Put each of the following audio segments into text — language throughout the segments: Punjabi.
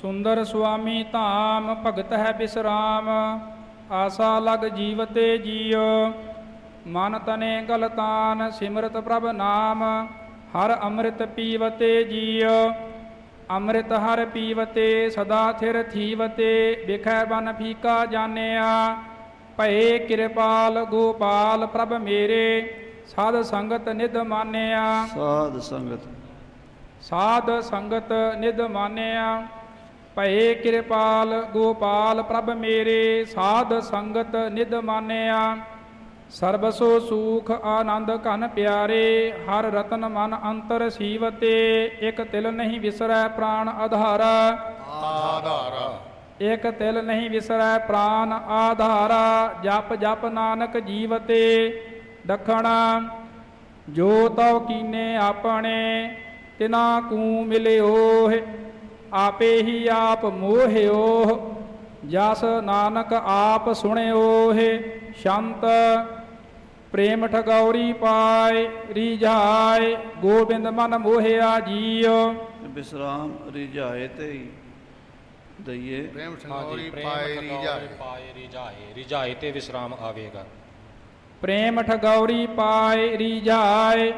ਸੁੰਦਰ ਸੁਆਮੀ ਧਾਮ ਭਗਤ ਹੈ ਬਿਸਰਾਮ ਆਸਾ ਲਗ ਜੀਵਤੇ ਜੀਉ। ਮਨ ਤਨੇ ਗਲਤਾਨ ਸਿਮਰਤ ਪ੍ਰਭ ਨਾਮ ਹਰ ਅੰਮ੍ਰਿਤ ਪੀਵਤੇ ਜੀਉ। ਅੰਮ੍ਰਿਤ ਹਰ ਪੀਵਤੇ ਸਦਾ ਥਿਰ ਥੀਵਤੇ ਵਿਖੈ ਬਨ ਫੀਕਾ ਜਾਣਿਆ। ਭਏ ਕਿਰਪਾਲ ਗੋਪਾਲ ਪ੍ਰਭ ਮੇਰੇ ਸਾਧ ਸੰਗਤ ਨਿਧ ਮਾਨਿਆ। ਸਾਧ ਸੰਗਤ। ਸਾਧ ਸੰਗਤ ਨਿਧ ਮਾਨਿਆ। ਭਏ ਕਿਰਪਾਲ ਗੋਪਾਲ ਪ੍ਰਭ ਮੇਰੇ ਸਾਧ ਸੰਗਤ ਨਿਧ ਮਾਨਿਆ। ਸਰਬਸੋ ਸੂਖ ਆਨੰਦ ਘਨ ਪਿਆਰੇ ਹਰ ਰਤਨ ਮਨ ਅੰਤਰ ਸੀਵਤੇ ਇਕ ਤਿਲ ਨਹੀਂ ਵਿਸਰੈ ਪ੍ਰਾਨ ਆਧਾਰਾ। ਆਧਾਰਾ। ਇਕ ਤਿਲ ਨਹੀਂ ਵਿਸਰੈ ਪ੍ਰਾਨ ਆਧਾਰਾ ਜਪ ਜਪ ਨਾਨਕ ਜੀਵਤੇ। ਦਖਣਾ ਜੋ ਤਉ ਕੀਨੇ ਆਪਣੇ ਤਿਨਾ ਕੂ ਮਿਲਿਓ ਆਪੇ ਹੀ ਆਪ ਮੋਹਿਓ ਜਸ ਨਾਨਕ ਆਪ ਸੁਣਿਓ ਸ਼ੰਤ ਪ੍ਰੇਮ ਠਗੌਰੀ ਪਾਏ ਰੀਝਾਏ ਗੋਬਿੰਦ ਮਨ ਮੋਹਿਆ ਜੀਉ ਵਿਸਰਾਮ ਰਿਝਾਏ ਤੇ ਹੀ ਦਈਏ। ਪ੍ਰੇਮ ਪ੍ਰੇਮ ਪਾਏ ਠਗੌਰੀ ਰੀਜਾਏ ਪਾਏ ਰਿਜਾਏ ਰਿਜਾਏ ਤੇ ਵਿਸਰਾਮ ਆਵੇਗਾ। ਪ੍ਰੇਮ ਠਗੌਰੀ ਪਾਏ ਰੀਝਾਏ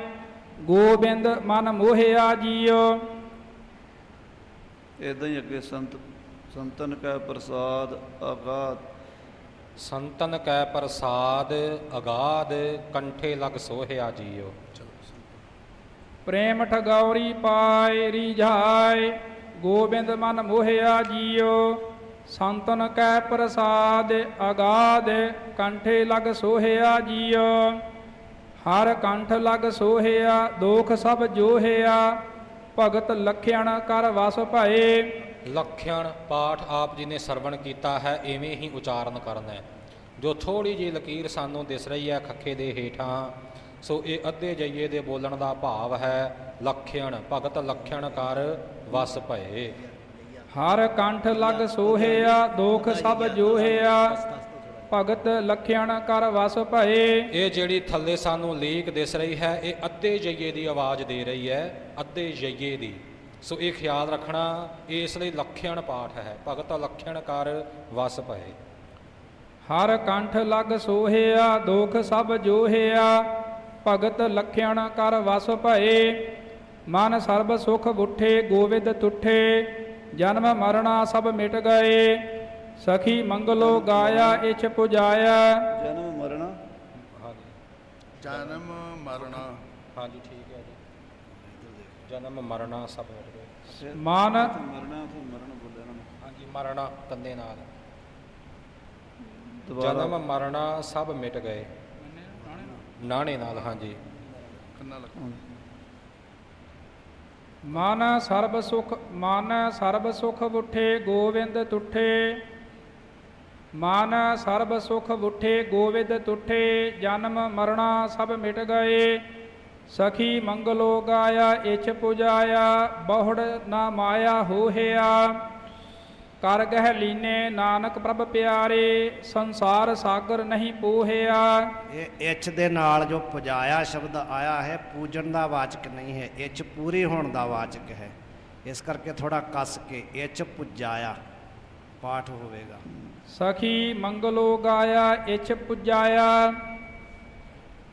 ਗੋਬਿੰਦ ਮਨ ਮੋਹਿਆ ਜੀਉ ਇਦਾਂ ਹੀ ਅੱਗੇ ਸੰਤ ਸੰਤਨ ਕੈ ਪ੍ਰਸਾਦ ਆਗਾਤ ਸੰਤਨ ਕੈ ਪ੍ਰਸਾਦ ਅਗਾਧ ਕੰਠੇ ਲਗ ਸੋਹਿਆ ਜੀਓ ਪ੍ਰੇਮ ਠਗੌਰੀ ਪਾਏ ਰੀਝਾਏ ਗੋਬਿੰਦ ਮਨ ਮੋਹਿਆ ਜੀਉ। ਸੰਤਨ ਕੈ ਪ੍ਰਸਾਦ ਅਗਾਧ ਕੰਠੇ ਲਗ ਸੋਹਿਆ ਜੀਉ। ਹਰ ਕੰਠ ਲਗ ਸੋਹਿਆ ਦੋਖ ਸਭ ਜੋਹਿਆ। ਭਗਤ ਲਖਿਆਣ ਕਰ ਵਸ ਭਏ। ਲਖਿਆਣ ਪਾਠ ਆਪ ਜੀ ਨੇ ਸਰਵਣ ਕੀਤਾ ਹੈ ਐਵੇਂ ਹੀ ਉਚਾਰਨ ਕਰਨਾ ਹੈ। ਜੋ ਥੋੜੀ ਜਿਹੀ ਲਕੀਰ ਸਾਨੂੰ ਦਿਸ ਰਹੀ ਹੈ ਖੱਖੇ ਦੇ ਹੇਠਾਂ ਸੋ ਇਹ ਅੱਧੇ ਜਈਏ ਦੇ ਬੋਲਣ ਦਾ ਭਾਵ ਹੈ ਲਖਿਆਣ ਭਗਤ ਲਖਿਆਣ ਕਰ ਵਸ ਭਏ। ਹਰ ਕੰਠ ਲਗ ਸੋਹਿਆ ਦੋਖ ਸਭ ਜੋਹਿਆ ਭਗਤ ਲਖਿਆਣ ਕਰ ਵਸ ਭਏ। ਇਹ ਜਿਹੜੀ ਥੱਲੇ ਸਾਨੂੰ ਲੀਕ ਦਿਸ ਰਹੀ ਹੈ ਇਹ ਅੱਧੇ ਜਈਏ ਦੀ ਆਵਾਜ਼ ਦੇ ਰਹੀ ਹੈ ਅੱਧੇ ਜਈਏ ਦੀ। ਸੋ ਇਹ ਖਿਆਲ ਰੱਖਣਾ ਇਸ ਲਈ ਲਖਿਆਣ ਪਾਠ ਹੈ ਭਗਤ ਲਖਿਆਣ ਕਰ ਵਸ ਭਏ। ਹਰ ਕੰਠ ਲਗ ਸੋਹਿਆ ਦੋਖ ਸਭ ਜੋਹਿਆ ਭਗਤ ਲਖਿਆਣ ਕਰ ਵਸ ਭਏ। ਮਨ ਸਰਬ ਸੁਖ ਬੁੱਠੇ ਗੋਵਿੰਦ ਤੁਠੇ ਜਨਮ ਮਰਣਾ ਸਭ ਮਿਟ ਗਏ। ਸਖੀ ਮੰਗਲੋ ਗਾਇਆ ਇਛ ਪੁਜਾਇਆ। ਜਨਮ ਮਰਣਾ। ਹਾਂਜੀ। ਜਨਮ ਮਰਣਾ। ਹਾਂਜੀ ਠੀਕ ਹੈ ਜੀ। ਜਨਮ ਮਰਨਾ ਸਭ ਮਿਟ ਗਏ ਮਨ ਮਰਣਾ ਤੇ ਮਰਨ ਬੋਲਿਆ ਨਾ। ਹਾਂਜੀ ਮਰਨਾ ਕੰਦੇ ਨਾਲ। ਦੁਬਾਰਾ ਜਨਮ ਮਰਨਾ ਸਭ ਮਿਟ ਗਏ। ਨਾਣੇ ਨਾਲ? ਹਾਂਜੀ। ਕੰਨਾ ਲੱਗ ਮਨ ਸਰਬ ਸੁਖ ਮਨ ਸਰਬ ਸੁਖ ਬੁੱਠੇ ਗੋਵਿੰਦ ਤੁਠੇ। ਮਨ ਸਰਬ ਸੁਖ ਬੁੱਠੇ, ਗੋਵਿੰਦ ਤੁਠੇ, ਜਨਮ ਮਰਣਾ ਸਭ ਮਿਟ ਗਏ। ਸਖੀ ਮੰਗਲੋ ਗਾਇਆ, ਇਛ ਪੁਜਾਇਆ, ਬਹੁੜ ਨਾ ਮਾਇਆ ਹੋਹਿਆ। ਕਰ ਗਹਿ ਲੀਨੇ ਨਾਨਕ ਪ੍ਰਭ ਪਿਆਰੇ, ਸੰਸਾਰ ਸਾਗਰ ਨਹੀਂ ਪੋਹਿਆ। ਇਹ ਇੱਛ ਦੇ ਨਾਲ ਜੋ ਪੁਜਾਇਆ ਸ਼ਬਦ ਆਇਆ ਹੈ, ਪੂਜਣ ਦਾ ਵਾਚਕ ਨਹੀਂ ਹੈ, ਇੱਛ ਪੂਰੀ ਹੋਣ ਦਾ ਵਾਚਕ ਹੈ। ਇਸ ਕਰਕੇ ਥੋੜਾ ਕੱਸ ਕੇ ਇੱਛ ਪੁਜਾਇਆ ਪਾਠ ਹੋਵੇਗਾ। ਸਖੀ ਮੰਗਲੋ ਗਾਇਆ, ਇਛ ਪੁਜਾਇਆ।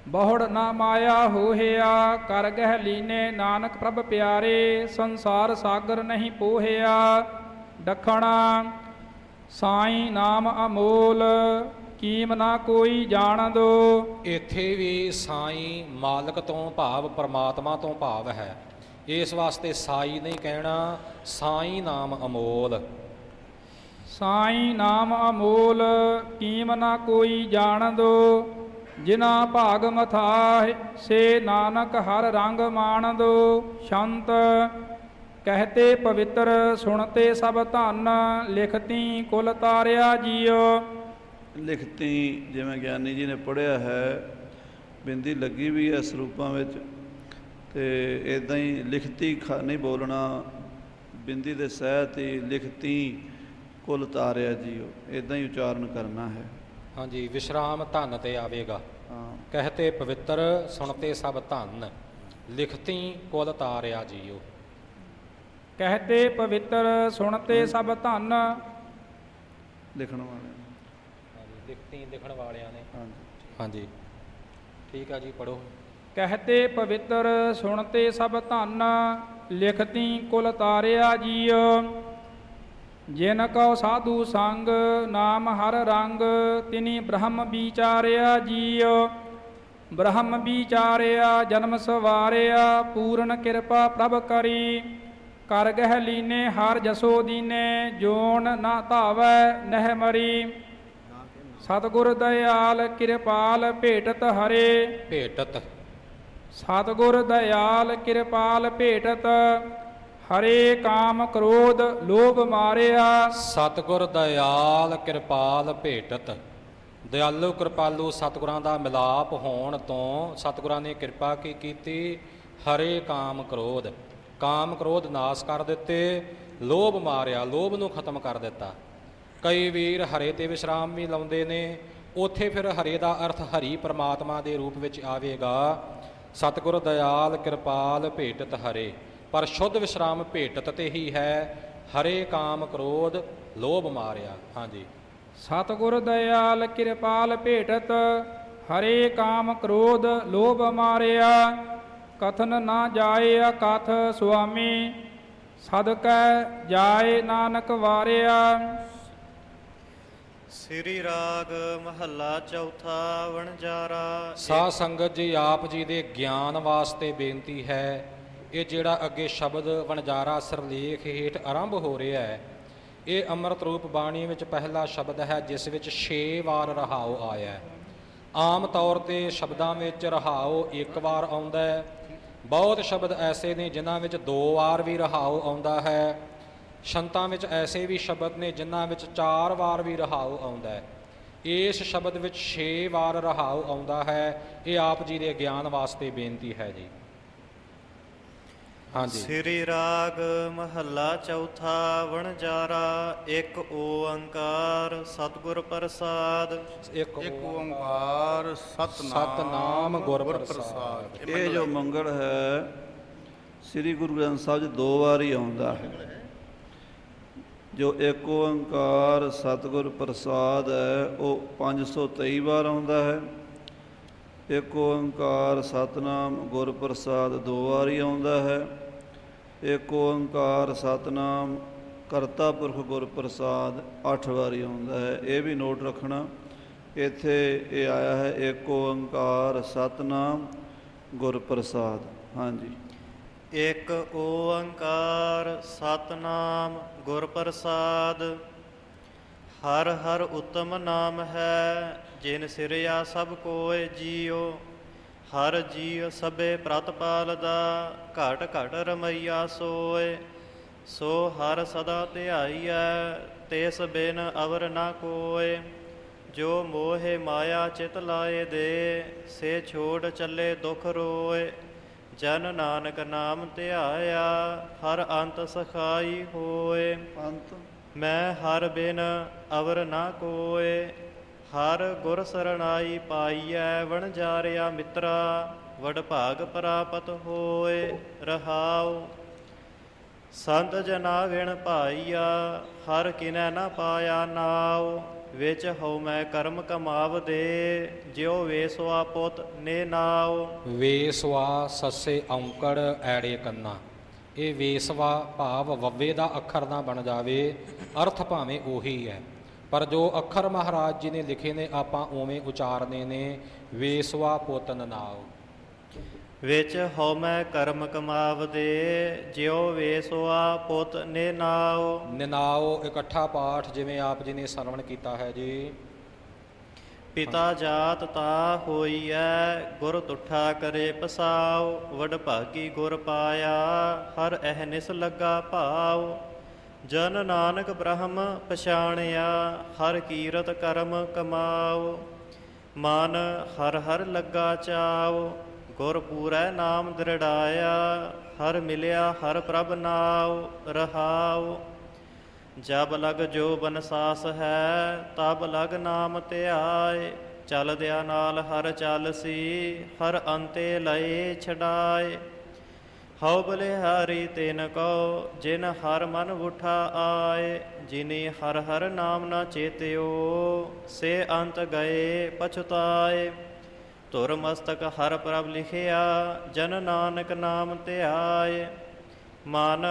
ਬਹੁੜ ਨਾ ਮਾਇਆ ਹੋਹਿਆ, ਕਰ ਗਹਿ ਲੀਨੇ ਨਾਨਕ ਪ੍ਰਭ ਪਿਆਰੇ। ਸੰਸਾਰ ਸਾਗਰ ਨਹੀਂ ਪੋਹਿਆ, ਡਖਣਾ ਸਾਈ ਨਾਮ ਅਮੋਲ। ਕੀਮ ਨਾ ਕੋਈ ਜਾਣਦੋ ਇੱਥੇ ਵੀ ਸਾਈ ਮਾਲਕ ਤੋਂ ਭਾਵ, ਪਰਮਾਤਮਾ ਤੋਂ ਭਾਵ ਹੈ। ਇਸ ਵਾਸਤੇ ਸਾਈ ਨਹੀਂ ਕਹਿਣਾ, ਸਾਈ ਨਾਮ ਅਮੋਲ। ਸਾਈ ਨਾਮ ਅਮੋਲ, ਕੀਮ ਨਾ ਕੋਈ ਜਾਣਦੋ। ਜਿਨਾ ਭਾਗ ਮਥਾਹਿ, ਸੇ ਨਾਨਕ ਹਰ ਰੰਗ ਮਾਣਦੋ। ਸ਼ੰਤ, ਕਹਤੇ ਪਵਿੱਤਰ, ਸੁਣਤੇ ਸਭ ਧਨ, ਲਿਖਤੀ ਕੁਲ ਤਾਰਿਆ ਜੀਓ। ਲਿਖਤੀ, ਜਿਵੇਂ ਗਿਆਨੀ ਜੀ ਨੇ ਪੜ੍ਹਿਆ ਹੈ, ਬਿੰਦੀ ਲੱਗੀ ਵੀ ਹੈ ਸਰੂਪਾਂ ਵਿੱਚ। ਤੇ ਇਦਾਂ ਹੀ ਲਿਖਤੀ ਖ- ਨਹੀਂ ਬੋਲਣਾ, ਬਿੰਦੀ ਦੇ ਸਹਿਤ ਹੀ ਲਿਖਤੀ ਕੁਲ ਤਾਰਿਆ ਜੀਓ ਇਦਾਂ ਹੀ ਉਚਾਰਨ ਕਰਨਾ ਹੈ। ਹਾਂਜੀ ਵਿਸ਼ਰਾਮ ਧਨ ਤੇ ਆਵੇਗਾ। ਹਾਂ। ਕਹਤੇ ਪਵਿੱਤਰ ਸੁਣਤੇ ਸਭ ਧਨ ਲਿਖਤੀ ਕੁਲ ਤਾਰਿਆ ਜੀਓ। ਕਹਤੇ ਪਵਿੱਤਰ ਸੁਣਤੇ ਸਭ ਧਨ। ਲਿਖਣ ਵਾਲੇ ਹਾਂਜੀ ਲਿਖਤੀ ਲਿਖਣ ਵਾਲਿਆਂ ਨੇ। ਹਾਂਜੀ। ਹਾਂਜੀ। ਠੀਕ ਆ ਜੀ ਪੜੋ ਕਹਤੇ ਪਵਿੱਤਰ ਸੁਣਤੇ ਸਭ ਧਨ ਲਿਖਤੀ ਕੁਲ ਤਾਰਿਆ ਜੀਉ ਜਿਨ ਕਉ ਸਾਧੂ ਸੰਗ ਨਾਮ ਹਰ ਰੰਗ ਤਿਨੀ ਬ੍ਰਹਮ ਵਿਚਾਰਿਆ ਜੀਉ। ਬ੍ਰਹਮ ਵਿਚਾਰਿਆ ਜਨਮ ਸਵਾਰਿਆ ਪੂਰਨ ਕਿਰਪਾ ਪ੍ਰਭ ਕਰੀ। ਕਰ ਗਹਿ ਲੀਨੇ ਹਰ ਜਸੋ ਦੀਨੇ ਜੋਨ ਨਾ ਧਾਵੈ ਨਹਿ ਮਰੀ। ਸਤਿਗੁਰ ਦਇਆਲ ਕਿਰਪਾਲ ਭੇਟਤ ਹਰੇ। ਭੇਟਤ। ਸਤਿਗੁਰ ਦਇਆਲ ਕਿਰਪਾਲ ਭੇਟਤ। ਹਰੇ ਕਾਮ ਕ੍ਰੋਧ ਲੋਭ ਮਾਰਿਆ। ਸਤਿਗੁਰ ਦਇਆਲ ਕਿਰਪਾਲ ਭੇਟਤ। ਦਿਆਲੂ ਕਿਰਪਾਲੂ ਸਤਿਗੁਰਾਂ ਦਾ ਮਿਲਾਪ ਹੋਣ ਤੋਂ ਸਤਿਗੁਰਾਂ ਨੇ ਕਿਰਪਾ ਕੀ ਕੀਤੀ? ਹਰੇ ਕਾਮ ਕ੍ਰੋਧ। ਕਾਮ ਕ੍ਰੋਧ ਨਾਸ ਕਰ ਦਿੱਤੇ, ਲੋਭ ਮਾਰਿਆ, ਲੋਭ ਨੂੰ ਖਤਮ ਕਰ ਦਿੱਤਾ। ਕਈ ਵੀਰ ਹਰੇ ਤੇ ਵਿਸ਼ਰਾਮ ਵੀ ਲਾਉਂਦੇ ਨੇ, ਉਥੇ ਫਿਰ ਹਰੇ ਦਾ ਅਰਥ ਹਰੀ ਪ੍ਰਮਾਤਮਾ ਦੇ ਰੂਪ ਵਿੱਚ ਆਵੇਗਾ। ਸਤਿਗੁਰ ਦਇਆਲ ਕਿਰਪਾਲ ਭੇਟਤ ਹਰੇ। ਪਰ ਸ਼ੁੱਧ ਵਿਸ਼ਰਾਮ ਭੇਟਤ ਤੇ ਹੀ ਹੈ ਹਰੇ ਕਾਮ ਕ੍ਰੋਧ ਲੋਭ ਮਾਰਿਆ। ਹਾਂਜੀ। ਸਤਿਗੁਰ ਦਇਆਲ ਕਿਰਪਾਲ ਭੇਟਤ ਹਰੇ ਕਾਮ ਕ੍ਰੋਧ ਲੋਭ ਮਾਰਿਆ। ਕਥਨ ਨਾ ਜਾਏ ਅਕਥ ਸੁਆਮੀ ਸਦਕੈ ਜਾਏ ਨਾਨਕ ਵਾਰਿਆ। ਸ੍ਰੀ ਰਾਗ ਮਹੱਲਾ ਚੌਥਾ ਵਣਜਾਰਾ। ਸਾਧ ਸੰਗਤ ਜੀ ਆਪ ਜੀ ਦੇ ਗਿਆਨ ਵਾਸਤੇ ਬੇਨਤੀ ਹੈ ਇਹ ਜਿਹੜਾ ਅੱਗੇ ਸ਼ਬਦ ਵਣਜਾਰਾ ਸਰਲੇਖ ਹੇਠ ਆਰੰਭ ਹੋ ਰਿਹਾ ਹੈ, ਇਹ ਅੰਮ੍ਰਿਤ ਰੂਪ ਬਾਣੀ ਵਿੱਚ ਪਹਿਲਾ ਸ਼ਬਦ ਹੈ, ਜਿਸ ਵਿੱਚ 6 ਵਾਰ ਰਹਾਉ ਆਇਆ ਹੈ। ਆਮ ਤੌਰ ਤੇ ਸ਼ਬਦਾਂ ਵਿੱਚ ਰਹਾਉ ਇੱਕ ਵਾਰ ਆਉਂਦਾ ਹੈ। ਬਹੁਤ ਸ਼ਬਦ ਐਸੇ ਨੇ ਜਿਨ੍ਹਾਂ ਵਿੱਚ ਦੋ ਵਾਰ ਵੀ ਰਹਾਉ ਆਉਂਦਾ ਹੈ। ਸ਼ੰਤਾਂ ਵਿੱਚ ਐਸੇ ਵੀ ਸ਼ਬਦ ਨੇ ਜਿਨ੍ਹਾਂ ਵਿੱਚ ਚਾਰ ਵਾਰ ਵੀ ਰਹਾਉ ਆਉਂਦਾ ਹੈ। ਇਸ ਸ਼ਬਦ ਵਿੱਚ 6 ਵਾਰ ਰਹਾਉ ਆਉਂਦਾ ਹੈ। ਇਹ ਆਪ ਜੀ ਦੇ ਗਿਆਨ ਵਾਸਤੇ ਬੇਨਤੀ ਹੈ ਜੀ। ਹਾਂਜੀ। ਸ੍ਰੀ ਰਾਗ ਮਹੱਲਾ ਚੌਥਾ ਵਣਜਾਰਾ ਇੱਕ ਓੰਕਾਰ ਸਤਿਗੁਰ ਪ੍ਰਸਾਦ। ਇੱਕ ਇੱਕ ਓੰਕਾਰ ਸਤਨਾਮ ਗੁਰ ਪ੍ਰਸਾਦ। ਇਹ ਜੋ ਮੰਗਲ ਹੈ ਸ੍ਰੀ ਗੁਰੂ ਗ੍ਰੰਥ ਸਾਹਿਬ 'ਚ ਦੋ ਵਾਰ ਹੀ ਆਉਂਦਾ ਹੈ। ਜੋ ਏਕ ਓੰਕਾਰ ਸਤਿਗੁਰ ਪ੍ਰਸਾਦ ਹੈ ਉਹ 523 ਵਾਰ ਆਉਂਦਾ ਹੈ। ਇੱਕ ਓੰਕਾਰ ਸਤਨਾਮ ਗੁਰ ਪ੍ਰਸਾਦ ਦੋ ਵਾਰੀ ਆਉਂਦਾ ਹੈ। ਇੱਕ ਓੰਕਾਰ ਸਤਨਾਮ ਕਰਤਾ ਪੁਰਖ ਗੁਰ ਪ੍ਰਸਾਦ ਅੱਠ ਵਾਰੀ ਆਉਂਦਾ ਹੈ। ਇਹ ਵੀ ਨੋਟ ਰੱਖਣਾ। ਇੱਥੇ ਇਹ ਆਇਆ ਹੈ ਏਕ ਓੰਕਾਰ ਸਤਨਾਮ ਗੁਰ ਪ੍ਰਸਾਦ ਹਾਂਜੀ। ਇੱਕ ਓੰਕਾਰ ਸਤਨਾਮ ਗੁਰ ਪ੍ਰਸਾਦ ਹਰ ਹਰ ਉਤਮ ਨਾਮ ਹੈ, ਜਿਨ ਸਿਰਿਆ ਸਭ ਕੋਇ ਜੀਉ। ਹਰ ਜੀਉ ਸਭੇ ਪ੍ਰਤਪਾਲ ਦਾ ਘਟ ਘਟ ਰਮਈਆ ਸੋਏ ਸੋ ਹਰ ਸਦਾ ਧਿਆਈਐ, ਤੇਸ ਬਿਨ ਅਵਰ ਨਾ ਕੋਇ। ਜੋ ਮੋਹਿ ਮਾਇਆ ਚਿਤ ਲਾਏ ਦੇ, ਸੇ ਛੋੜ ਚੱਲੇ ਦੁਖ ਰੋਏ ਜਨ ਨਾਨਕ ਨਾਮ ਧਿਆਇਆ, ਹਰ ਅੰਤ ਸਖਾਈ ਹੋਏ ਅੰਤ ਮੈਂ ਹਰ ਬਿਨ ਅਵਰ ਨਾ ਕੋਏ, ਹਰ ਗੁਰ ਸਰਣਾਈ ਪਾਈਐ ਵਣਜਾਰਿਆ ਮਿੱਤਰਾ, ਵਡ ਭਾਗ ਪ੍ਰਾਪਤ ਹੋਏ ਰਹਾਉ। ਸੰਤ ਜਨਾ ਵਿਣ ਭਾਈਆ, ਹਰ ਕਿਨੈ ਨਾ ਪਾਇਆ ਨਾਉ, ਵਿੱਚ ਹਉ ਮੈਂ ਕਰਮ ਕਮਾਵ ਦੇ, ਜਿਉ ਵੇਸਵਾ ਪੁੱਤ ਨੇ ਨਾਉ। ਵੇਸਵਾ ਸੱਸੇ ਔਂਕੜ ਐੜੇ ਕੰਨਾ। ਇਹ ਵੇਸਵਾ ਭਾਵ ਵੱਵੇ ਦਾ ਅੱਖਰ ਨਾ ਬਣ ਜਾਵੇ ਅਰਥ ਭਾਵੇਂ ਉਹੀ ਹੈ। ਪਰ ਜੋ ਅੱਖਰ ਮਹਾਰਾਜ ਜੀ ਨੇ ਲਿਖੇ ਨੇ ਆਪਾਂ ਉਵੇਂ ਉਚਾਰਨੇ ਨੇ ਵੇਸਵਾ ਪੋਤਨ ਨਾਉ ਵਿੱਚ ਹਉ ਮੈਂ ਕਰਮ ਕਮਾਵਦੇ ਜਿਉ ਵੇਸਵਾ ਪੁੱਤ ਨੇ ਨਾਉ ਨਿਨਾਓ ਇਕੱਠਾ ਪਾਠ ਜਿਵੇਂ ਆਪ ਜੀ ਨੇ ਸਰਵਣ ਕੀਤਾ ਹੈ ਜੀ। ਪਿਤਾ ਜਾਤ ਤਾ ਹੋਈਐ, ਗੁਰ ਤੁਠਾ ਕਰੇ ਪਸਾਉ, ਵਡ ਭਾਗੀ ਗੁਰ ਪਾਇਆ, ਹਰ ਅਹਨਿਸ ਲੱਗਾ ਭਾਉ। ਜਨ ਨਾਨਕ ਬ੍ਰਹਮ ਪਛਾਣਿਆ, ਹਰ ਕੀਰਤ ਕਰਮ ਕਮਾਉ। ਮਨ ਹਰ ਹਰ ਲੱਗਾ ਚਾਉ, ਗੁਰ ਪੂਰੈ ਨਾਮ ਦ੍ਰਿੜਾਇਆ, ਹਰ ਮਿਲਿਆ ਹਰ ਪ੍ਰਭ ਨਾਉ, ਰਹਾਉ। ਜਬ ਲਗ ਜੋ ਬਨਸਾਸ ਹੈ, ਤਬ ਲਗ ਨਾਮ ਧਿਆਏ। ਚਲਦਿਆਂ ਨਾਲ ਹਰ ਚਲ ਸੀ, ਹਰ ਅੰਤੇ ਲਏ ਛਡਾਏ। ਹਉ ਹਰੀ ਤਿਨ ਕੋ ਜਿਨ ਹਰ ਮਨ ਉਠਾ ਆਏ। ਜਿਨੇ ਹਰ ਹਰ ਨਾਮ ਨਾ ਚੇਤਿਓ, ਸੇ ਅੰਤ ਗਏ ਪਛਤਾਏ। ਤੁਰ ਮਸਤਕ ਹਰ ਪ੍ਰਭ ਲਿਖਿਆ, ਜਨ ਨਾਨਕ ਨਾਮ ਧਿਆਏ। ਮਨ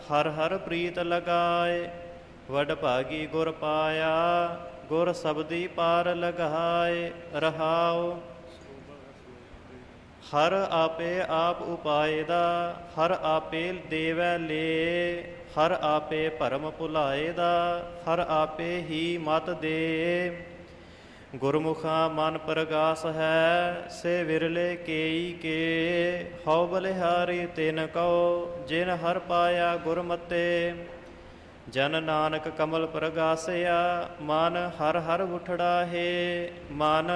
ਹਰ ਹਰ ਪ੍ਰੀਤ ਲਗਾਏ। ਵਡ ਭਾਗੀ ਗੁਰ ਪਾਇਆ, ਗੁਰ ਸਬਦੀ ਪਾਰ ਲਗਾਏ, ਰਹਾਉ। ਹਰ ਆਪੇ ਆਪ ਉਪਾਏ ਦਾ, ਹਰ ਆਪੇ ਦੇਵੈ ਲੇ। ਹਰ ਆਪੇ ਭਰਮ ਭੁਲਾਏ ਦਾ, ਹਰ ਆਪੇ ਹੀ ਮਤ ਦੇ। ਗੁਰਮੁਖਾ ਮਨ ਪ੍ਰਗਾਸ ਹੈ, ਸੇ ਵਿਰਲੇ ਕੇਈ ਕੇ। ਹਉ ਬਲਿਹਾਰੀ ਤਿਨ ਕਉ, ਜਿਨ ਹਰ ਪਾਇਆ ਗੁਰਮਤੇ। ਜਨ ਨਾਨਕ ਕਮਲ ਪ੍ਰਗਾਸਿਆ ਮਨ ਹਰ ਹਰ ਉਠੜਾ ਹੈ ਮਨ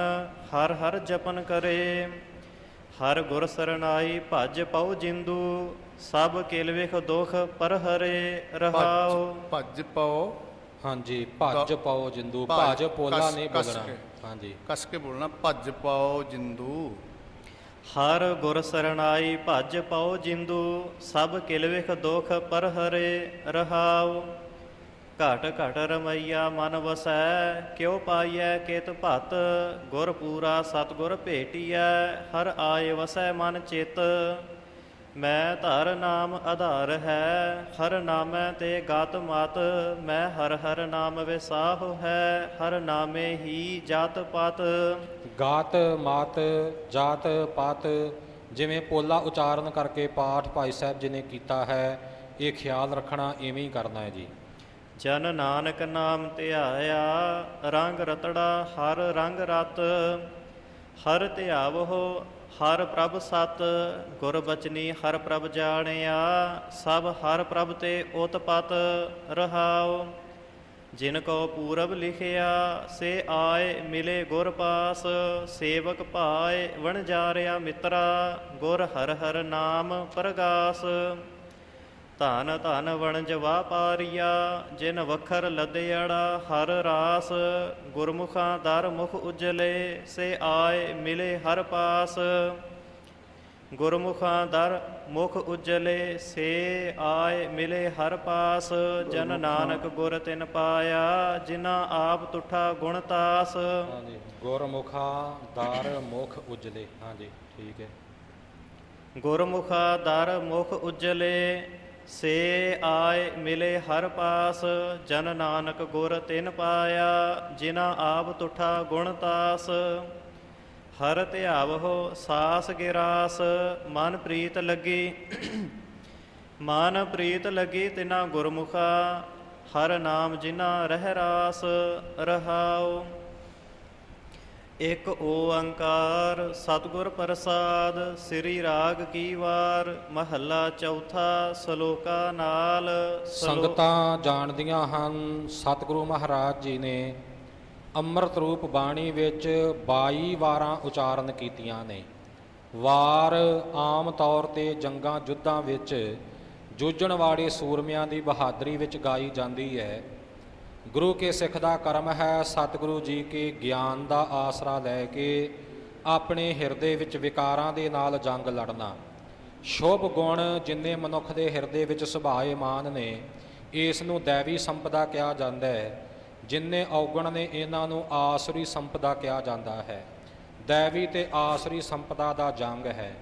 ਹਰ ਹਰ ਜਪਨ ਕਰੇ। ਹਰ ਗੁਰ ਸਰਨਾਈ ਭਜ ਪਉ ਜਿੰਦੂ ਸਭ ਕਿਲ ਵਿਖ ਦੁਖ ਪਰ ਹਰੇ ਰਹਾਉ। ਭੱਜ ਪਾਓ ਹਾਂਜੀ ਭੱਜ ਪਾਓ ਜਿੰਦੂ ਭੱਜ, ਪੋਲਾ ਕੱਸ- ਨਹੀਂ ਕੇ। ਹਾਂਜੀ। ਕਸ ਕੇ ਬੋਲਣਾ ਭੱਜ ਪਾਓ ਜਿੰਦੂ। ਹਰ ਗੁਰ ਸਰਨਾਈ ਭਜ ਪਉ ਜਿੰਦੂ, ਸਭ ਕਿਲ ਵਿਖ ਦੁਖ ਪਰ ਹਰੇ ਰਹਾਉ। ਘਟ ਘਟ ਰਮਈਆ ਮਨ ਵਸੈ, ਕਿਉ ਪਾਈਐ ਕਿਤ ਭਤ? ਗੁਰ ਪੂਰਾ ਸਤਗੁਰ ਭੇਟੀਐ, ਹਰ ਆਏ ਵਸੈ ਮਨ ਚਿਤ। ਮੈਂ ਧਰ ਨਾਮ ਆਧਾਰ ਹੈ ਹਰ ਨਾਮੈ ਤੇ ਗਾਤ ਮਤ ਮੈਂ ਹਰ ਹਰ ਨਾਮ ਵਿਸਾਹੁ ਹੈ ਹਰ ਨਾਮੇ ਹੀ ਜਾਤ ਪਤ। ਗਾਤ ਮਾਤ ਜਾਤ ਪਾਤ ਜਿਵੇਂ ਪੋਲਾ ਉਚਾਰਨ ਕਰਕੇ ਪਾਠ ਭਾਈ ਸਾਹਿਬ ਜੀ ਨੇ ਕੀਤਾ ਹੈ ਇਹ ਖਿਆਲ ਰੱਖਣਾ ਇਵੇਂ ਹੀ ਕਰਨਾ ਹੈ ਜੀ। ਜਨ ਨਾਨਕ ਨਾਮ ਧਿਆਇਆ ਰੰਗ ਰਤੜਾ ਹਰ ਰੰਗ ਰਤ ਹਰ ਧਿਆਵੋ ਹਰ ਪ੍ਰਭ ਸਤ ਗੁਰ ਬਚਨੀ, ਹਰ ਪ੍ਰਭ ਜਾਣਿਆ, ਸਭ ਹਰ ਪ੍ਰਭ ਤੇ ਉਤਪਤ ਰਹਾਉ। ਜਿਨ ਕੋ ਪੂਰਬ ਲਿਖਿਆ, ਸੇ ਆਏ ਮਿਲੇ ਗੁਰ ਪਾਸ, ਸੇਵਕ ਭਾਏ ਵਣਜਾਰਿਆ ਮਿਤਰਾ, ਗੁਰ ਹਰ ਹਰ ਨਾਮ ਪ੍ਰਗਾਸ। ਧਨ ਧਨ ਵਣਜ ਵਾਪਾਰੀਆ ਜਿਨ ਵਖਰ ਲਦਿਆੜਾ ਹਰ ਰਾਸ ਗੁਰਮੁਖਾਂ ਦਰ ਮੁਖ ਉਜਲੇ ਸੇ ਆਏ ਮਿਲੇ ਹਰ ਪਾਸ। ਗੁਰਮੁਖਾਂ ਦਰ ਮੁਖ ਉਜਲੇ ਸੇ ਆਏ ਮਿਲੇ ਹਰ ਪਾਸ। ਜਨ ਨਾਨਕ ਗੁਰ ਤਿਨ ਪਾਇਆ ਜਿਨਾ ਆਪ ਤੁਠਾ ਗੁਣ ਤਾਸ। ਹਾਂਜੀ ਗੁਰਮੁਖਾ ਦਰ ਮੁਖ ਉਜਲੇ। ਹਾਂਜੀ ਠੀਕ ਹੈ। ਗੁਰਮੁਖਾ ਦਰ ਮੁਖ ਉਜਲੇ ਸੇ ਆਏ ਮਿਲੇ ਹਰ ਪਾਸ, ਜਨ ਨਾਨਕ ਗੁਰ ਤਿਨ ਪਾਇਆ ਜਿਨਾ ਆਪ ਤੁਠਾ ਗੁਣ ਤਾਸ। ਹਰ ਧਿਆਵਹੁ ਸਾਸ ਗਿਰਾਸ, ਮਨ ਪ੍ਰੀਤ ਲੱਗੀ, ਮਨ ਪ੍ਰੀਤ ਲੱਗੀ ਤਿਨਾ ਗੁਰਮੁਖਾ, ਹਰ ਨਾਮ ਜਿਨਾ ਰਹਿ ਰਾਸ, ਰਹਾਉ। ਇਕ ਓੰਕਾਰ, ਸਤਿਗੁਰ ਪ੍ਰਸਾਦ, ਸ੍ਰੀ ਰਾਗ ਕੀ ਵਾਰ, ਮਹੱਲਾ ਚੌਥਾ, ਸ਼ਲੋਕਾ ਨਾਲ ਸੰਗਤਾਂ ਜਾਣਦੀਆਂ ਹਨ, ਸਤਿਗੁਰੂ ਮਹਾਰਾਜ ਜੀ ਨੇ ਅੰਮ੍ਰਿਤ ਰੂਪ ਬਾਣੀ ਵਿੱਚ 22 ਵਾਰਾਂ ਉਚਾਰਨ ਕੀਤੀਆਂ ਨੇ। ਵਾਰ ਆਮ ਤੌਰ ਤੇ ਜੰਗਾਂ ਜੁੱਧਾਂ ਵਿੱਚ ਜੂਝਣ ਵਾਲੇ ਸੂਰਮਿਆਂ ਦੀ ਬਹਾਦਰੀ ਵਿੱਚ ਗਾਈ ਜਾਂਦੀ ਹੈ। ਗੁਰੂ ਕੇ ਸਿੱਖ ਦਾ ਕਰਮ ਹੈ, ਸਤਿਗੁਰੂ ਜੀ ਕੇ ਗਿਆਨ ਦਾ ਆਸਰਾ ਲੈ ਕੇ ਆਪਣੇ ਹਿਰਦੇ ਵਿੱਚ ਵਿਕਾਰਾਂ ਦੇ ਨਾਲ ਜੰਗ ਲੜਨਾ। ਸ਼ੁਭ ਗੁਣ ਜਿੰਨੇ ਮਨੁੱਖ ਦੇ ਹਿਰਦੇ ਵਿੱਚ ਸੁਭਾਏਮਾਨ ਨੇ, ਇਸ ਨੂੰ ਦੇਵੀ ਸੰਪਦਾ ਕਿਹਾ ਜਾਂਦਾ ਹੈ, ਜਿੰਨੇ ਔਗਣ ਨੇ ਇਹਨਾਂ ਨੂੰ ਆਸਰੀ ਸੰਪਦਾ ਕਿਹਾ ਜਾਂਦਾ ਹੈ। ਦੇਵੀ ਤੇ ਆਸਰੀ ਸੰਪਦਾ ਦਾ ਜੰਗ ਹੈ।